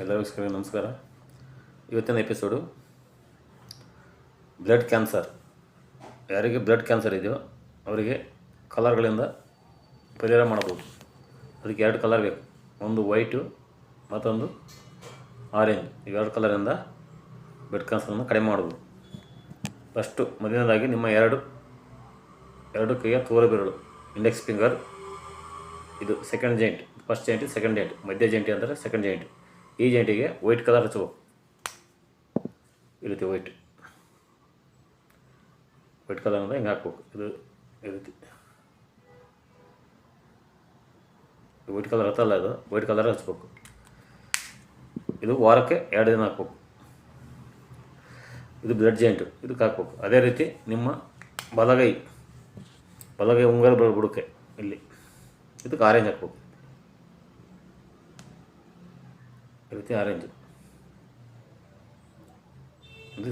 ಎಲ್ಲರಿಗೂ ನಮಸ್ಕಾರ. ಇವತ್ತಿನ ಎಪಿಸೋಡು ಬ್ಲಡ್ ಕ್ಯಾನ್ಸರ್ ಯಾರಿಗೆ ಬ್ಲಡ್ ಕ್ಯಾನ್ಸರ್ ಇದೆಯೋ ಅವರಿಗೆ ಕಲರ್ಗಳಿಂದ ಪರಿಹಾರ ಮಾಡ್ಬೋದು ಅದಕ್ಕೆ ಎರಡು ಕಲರ್ ಬೇಕು. ಒಂದು ವೈಟು ಮತ್ತೊಂದು ಆರೆಂಜ್ ಇವೆರಡು ಕಲರಿಂದ ಬ್ಲಡ್ ಕ್ಯಾನ್ಸರನ್ನು ಕಡಿಮೆ ಮಾಡ್ಬೋದು ಫಸ್ಟು ಮೊದಲನೇದಾಗಿ ನಿಮ್ಮ ಎರಡು ಎರಡು ಕೈಯ ತೋರ ಬೆರಳು. ಇಂಡೆಕ್ಸ್ ಫಿಂಗರ್ ಇದು second joint first joint second joint ಮಧ್ಯ ಜಾಯಿಂಟ್ ಅಂದರೆ ಸೆಕೆಂಡ್ ಜಾಯಿಂಟ್ ಈ ಜಂಟಿಗೆ ವೈಟ್ ಕಲರ್ ಹಚ್ಚಬೇಕು ಈ ರೀತಿ ವೈಟ್. ವೈಟ್ ಕಲರ್ ಅಂದರೆ ಹಿಂಗೆ ಹಾಕ್ಬೇಕು. ಇದು ಈ ರೀತಿ ವೈಟ್ ಕಲರ್ ಹತ್ತಲ್ಲ ಇದು. ವೈಟ್ ಕಲರ್ ಹಚ್ಬೇಕು. ಇದು ವಾರಕ್ಕೆ ಎರಡು ದಿನ ಹಾಕ್ಬೇಕು. ಇದು ಬ್ಲಡ್ ಜಾಯಿಂಟು. ಇದಕ್ಕೆ ಹಾಕ್ಬೇಕು. ಅದೇ ರೀತಿ ನಿಮ್ಮ ಬಲಗೈ. ಬಲಗೈ ಉಂಗರ ಬಳ ಬುಡಕ್ಕೆ ಇಲ್ಲಿ. ಇದಕ್ಕೆ ಆರೆಂಜ್ ಹಾಕ್ಬೇಕು. ಈ ರೀತಿ ಆರೆಂಜ್ ಇದು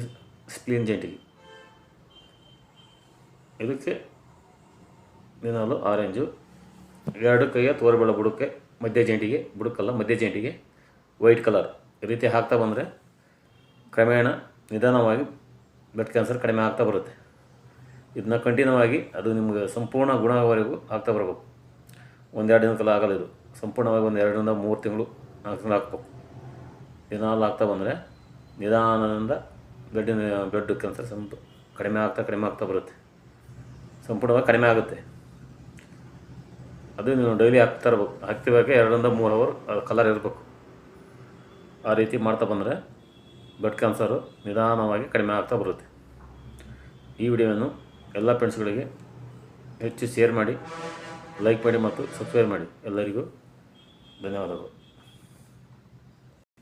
ಸ್ಪ್ಲೀನ್ ಜಂಟಿಗೆ ಇದಕ್ಕೆ ದಿನಾಲು ಆರೆಂಜು. ಎರಡು ಕೈಯ ತೋರಬೇಡ ಬುಡಕ್ಕೆ ಮಧ್ಯ ಜಂಟಿಗೆ ಬುಡಕಲ್ಲ ಮಧ್ಯ ಜಂಟಿಗೆ, ವೈಟ್ ಕಲರ್. ಈ ರೀತಿ ಹಾಕ್ತಾ ಬಂದರೆ ಕ್ರಮೇಣ ನಿಧಾನವಾಗಿ ಬ್ಲಡ್ ಕ್ಯಾನ್ಸರ್ ಕಡಿಮೆ ಆಗ್ತಾ ಬರುತ್ತೆ. ಇದನ್ನ ಕಂಟಿನ್ಯೂ ಆಗಿ ಅದು ನಿಮಗೆ ಸಂಪೂರ್ಣ ಗುಣ ಆಗೋವರೆಗೂ ಆಗ್ತಾ ಬರಬೇಕು. ಒಂದೆರಡು ದಿನಕ್ಕೆಲ್ಲ ಆಗಲ್ಲ ಇದು. ಸಂಪೂರ್ಣವಾಗಿ ಒಂದು ಎರಡರಿಂದ ಮೂರು ತಿಂಗಳು ನಾಲ್ಕು ತಿಂಗಳು ಹಾಕ್ಬೇಕು ದಿನಾಲು ಆಗ್ತಾ ಬಂದರೆ ನಿಧಾನದಿಂದ ಬ್ಲಡ್ಡಿನ ಬ್ಲಡ್ ಕ್ಯಾನ್ಸರ್ ಸಂಪು, ಕಡಿಮೆ ಆಗ್ತಾ ಕಡಿಮೆ ಆಗ್ತಾ ಬರುತ್ತೆ. ಸಂಪೂರ್ಣವಾಗಿ ಕಡಿಮೆ ಆಗುತ್ತೆ. ಅದು ನೀವು ಡೈಲಿ ಹಾಕ್ತಾ ಇರ್ಬೇಕು. ಹಾಕ್ತಿವಾಗ ಎರಡರಿಂದ ಮೂರು ಅವರ್ ಕಲರ್ ಇರಬೇಕು. ಆ ರೀತಿ ಮಾಡ್ತಾ ಬಂದರೆ ಬ್ಲಡ್ ಕ್ಯಾನ್ಸರು ನಿಧಾನವಾಗಿ ಕಡಿಮೆ ಆಗ್ತಾ ಬರುತ್ತೆ. ಈ ವಿಡಿಯೋವನ್ನು ಎಲ್ಲ ಫ್ರೆಂಡ್ಸ್ಗಳಿಗೆ ಹೆಚ್ಚು ಶೇರ್ ಮಾಡಿ ಲೈಕ್ ಮಾಡಿ ಮತ್ತು ಸಬ್ಸ್ಕ್ರೈಬ್ ಮಾಡಿ. ಎಲ್ಲರಿಗೂ ಧನ್ಯವಾದಗಳು.